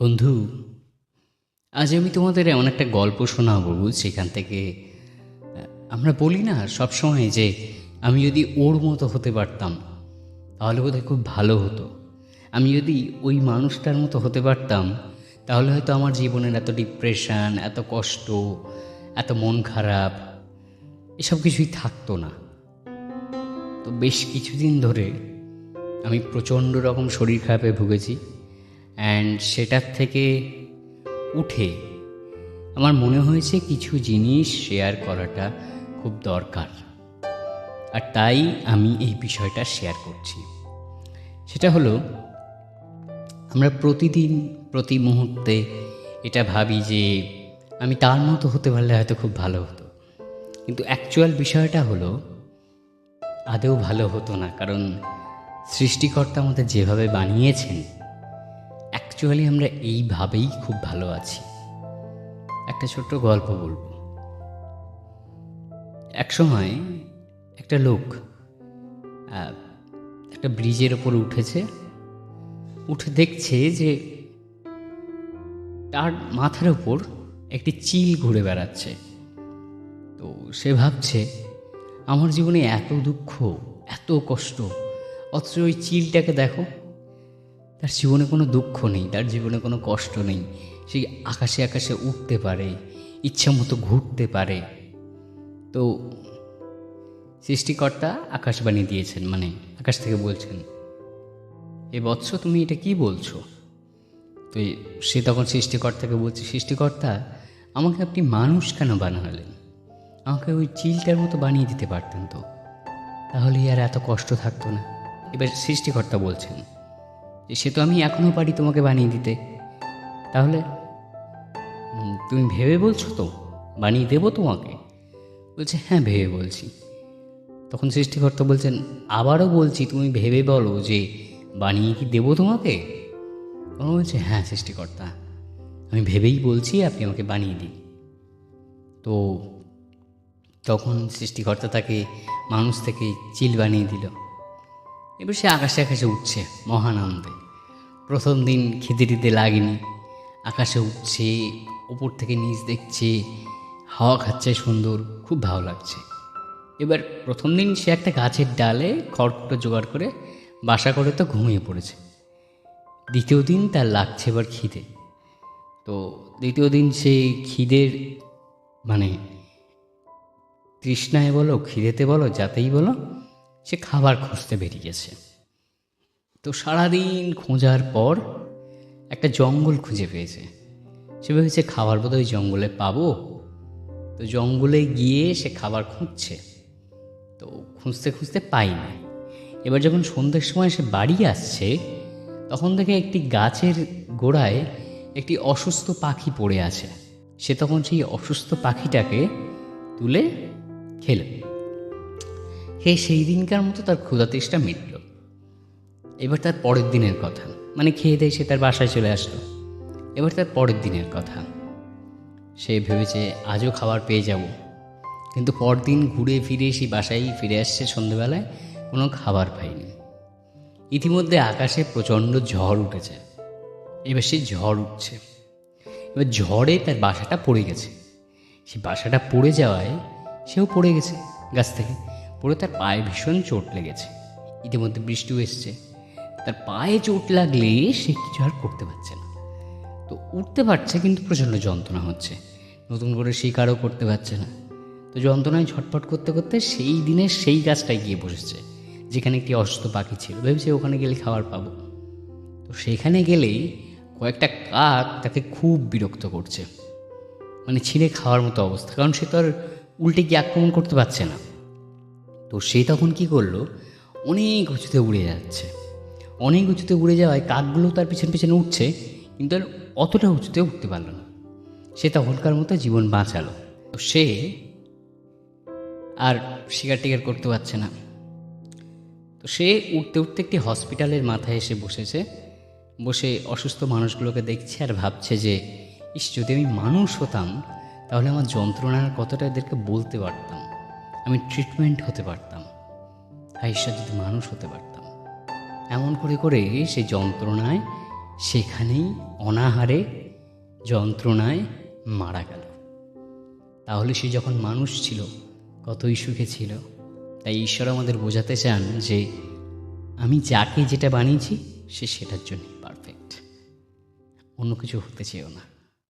বন্ধু, আজ আমি তোমাদের এমন একটা গল্প শোনাবো সেখান থেকে আমরা বলি না সবসময় যে আমি যদি ওর মতো হতে পারতাম, তাহলে বোধহয় খুব ভালো হতো। আমি যদি ওই মানুষটার মতো হতে পারতাম, তাহলে হয়তো আমার জীবনের এত ডিপ্রেশন এত কষ্ট, এত মন খারাপ, এসব কিছুই থাকতো না। তো বেশ কিছুদিন ধরে আমি প্রচণ্ড রকম শরীর খারাপে ভুগেছি। অ্যান্ড সেটার থেকে উঠে আমার মনে হয়েছে কিছু জিনিস শেয়ার করাটা খুব দরকার। আর তাই আমি এই বিষয়টা শেয়ার করছি। সেটা হলো, আমরা প্রতিদিন, প্রতি মুহূর্তে এটা ভাবি যে আমি তার মতো হতে পারলে হয়তো খুব ভালো হতো। কিন্তু অ্যাকচুয়াল বিষয়টা হলো আদেও ভালো হতো না। কারণ সৃষ্টিকর্তা আমাদের যেভাবে বানিয়েছেন অ্যাকচুয়ালি আমরা এইভাবেই খুব ভালো আছি। একটা ছোট্ট গল্প বলব। একসময় একটা লোক একটা ব্রিজের ওপর উঠেছে। উঠে দেখছে যে তার মাথার ওপর একটি চিল ঘুরে বেড়াচ্ছে। তো সে ভাবছে, আমার জীবনে এত দুঃখ, এত কষ্ট, অথচ ওই চিলটাকে দেখো তার জীবনে কোনো দুঃখ নেই, তার জীবনে কোনো কষ্ট নেই। সেই আকাশে আকাশে উঠতে পারে, ইচ্ছা মতো ঘুরতে পারে। তো সৃষ্টিকর্তা আকাশবাণী দিয়েছেন মানে আকাশ থেকে বলছেন, এ বৎস তুমি এটা কি বলছো? তো সে তখন সৃষ্টিকর্তাকে বলছে, সৃষ্টিকর্তা, আমাকে আপনি মানুষ কেন বানালেন? আমাকে ওই চিলটার মতো বানিয়ে দিতে পারতেন তো। তাহলে আর এত কষ্ট থাকতো না। এবার সৃষ্টিকর্তা বলছেন যে সে তো আমি এখনও পারি তোমাকে বানিয়ে দিতে। তাহলে তুমি ভেবে বলছো তো, বানিয়ে দেবো তোমাকে? বলছে হ্যাঁ ভেবে বলছি। তখন সৃষ্টিকর্তা বলছেন, আবারও বলছি, তুমি ভেবে বলো যে বানিয়ে কি দেবো তোমাকে? তখন বলছে হ্যাঁ সৃষ্টিকর্তা, আমি ভেবেই বলছি, আপনি আমাকে বানিয়ে দিন। তো তখন সৃষ্টিকর্তা তাকে মানুষ থেকে চিল বানিয়ে দিল। এবার সে আকাশে আকাশে উঠছে মহানন্দে প্রথম দিন খিদে টিদে লাগেনি। আকাশে উঠছে, উপর থেকে নিচ দেখছে, হাওয়া খাচ্ছে সুন্দর, খুব ভালো লাগছে। এবার প্রথম দিন সে একটা গাছের ডালে খড়কুটো জোগাড় করে বাসা করে তো ঘুমিয়ে পড়েছে। দ্বিতীয় দিন তার লাগছে এবার খিদে। তো দ্বিতীয় দিন সে খিদের মানে তৃষ্ণায় বলো, খিদেতে বলো, যাতেই বলো, সে খাবার খুঁজতে বেরিয়েছে তো সারাদিন খোঁজার পর একটা জঙ্গল খুঁজে পেয়েছে। সে ভেবেছে, খাবার বোধহয় জঙ্গলে পাবো। তো জঙ্গলে গিয়ে সে খাবার খুঁজছে। তো খুঁজতে খুঁজতে পাইনি। এবার যখন সন্ধ্যের সময় সে বাড়ি আসছে, তখন থেকে একটি গাছের গোড়ায় একটি অসুস্থ পাখি পড়ে আছে। সে তখন সেই অসুস্থ পাখিটাকে তুলে খেল। খেয়ে সেই দিনকার মতো তার ক্ষুধা তেষ্টা মিটল। এবার তার পরের দিনের কথা। মানে খেয়ে দেয় সে তার বাসায় চলে আসলো। এবার তার পরের দিনের কথা। সে ভেবেছে, আজও খাবার পেয়ে যাব। কিন্তু পরদিন ঘুরে ফিরে সেই বাসায় ফিরে আসছে সন্ধেবেলায়, কোনো খাবার পায়নি ইতিমধ্যে আকাশে প্রচণ্ড ঝড় উঠেছে। এবার সে ঝড় উঠছে। এবার ঝড়ে তার বাসাটা পড়ে গেছে। সেই বাসাটা পড়ে যাওয়ায় সেও পড়ে গেছে গাছ থেকে। পড়ে তার পায়ে ভীষণ চোট লেগেছে। ইতিমধ্যে বৃষ্টিও এসছে। তার পায়ে চোট লাগলে সে কিছু আর করতে পারছে না। তো উঠতে পারছে কিন্তু প্রচণ্ড যন্ত্রণা হচ্ছে। নতুন করে শিকারও করতে পারছে না। তো যন্ত্রণায় ছটফট করতে করতে সেই দিনে সেই গাছটায় গিয়ে বসেছে, যেখানে একটি অসুস্থ পাখি ছিল। ভেবেছে ওখানে গেলে খাবার পাবো। তো সেখানে গেলেই কয়েকটা কাক তাকে খুব বিরক্ত করছে। মানে ছিঁড়ে খাওয়ার মতো অবস্থা, কারণ সে তো আর উল্টে গিয়ে আক্রমণ করতে পারছে না। তো সে তখন কি করল? অনেক উঁচুতে উড়ে যাচ্ছে। অনেক উঁচুতে উড়ে যাওয়ায় কাকগুলো তার পিছন পিছনে উঠছে, কিন্তু আর অতটা উঁচুতে উঠতে পারল না। সে তখনকার মতো জীবন বাঁচালো। তো সে আর শিকার টিকার করতে পারছে না। তো সে উঠতে উঠতে একটি হসপিটালের মাথায় এসে বসেছে। বসে অসুস্থ মানুষগুলোকে দেখছে আর ভাবছে যে, ইস, যদি আমি মানুষ হতাম, তাহলে আমার যন্ত্রণার কতটা এদেরকে বলতে পারতাম। আমি ট্রিটমেন্ট হতে পারতাম। হাই ঈশ্বর, যদি মানুষ হতে পারতাম। এমন করে করে সে যন্ত্রণায়, সেখানেই অনাহারে যন্ত্রণায় মারা গেল। তাহলে সে যখন মানুষ ছিল, কতই সুখে ছিল। তাই ঈশ্বর আমাদের বোঝাতে চান যে, আমি যাকে যেটা বানিয়েছি, সে সেটার জন্যই পারফেক্ট অন্য কিছু হতে চেয়েও না।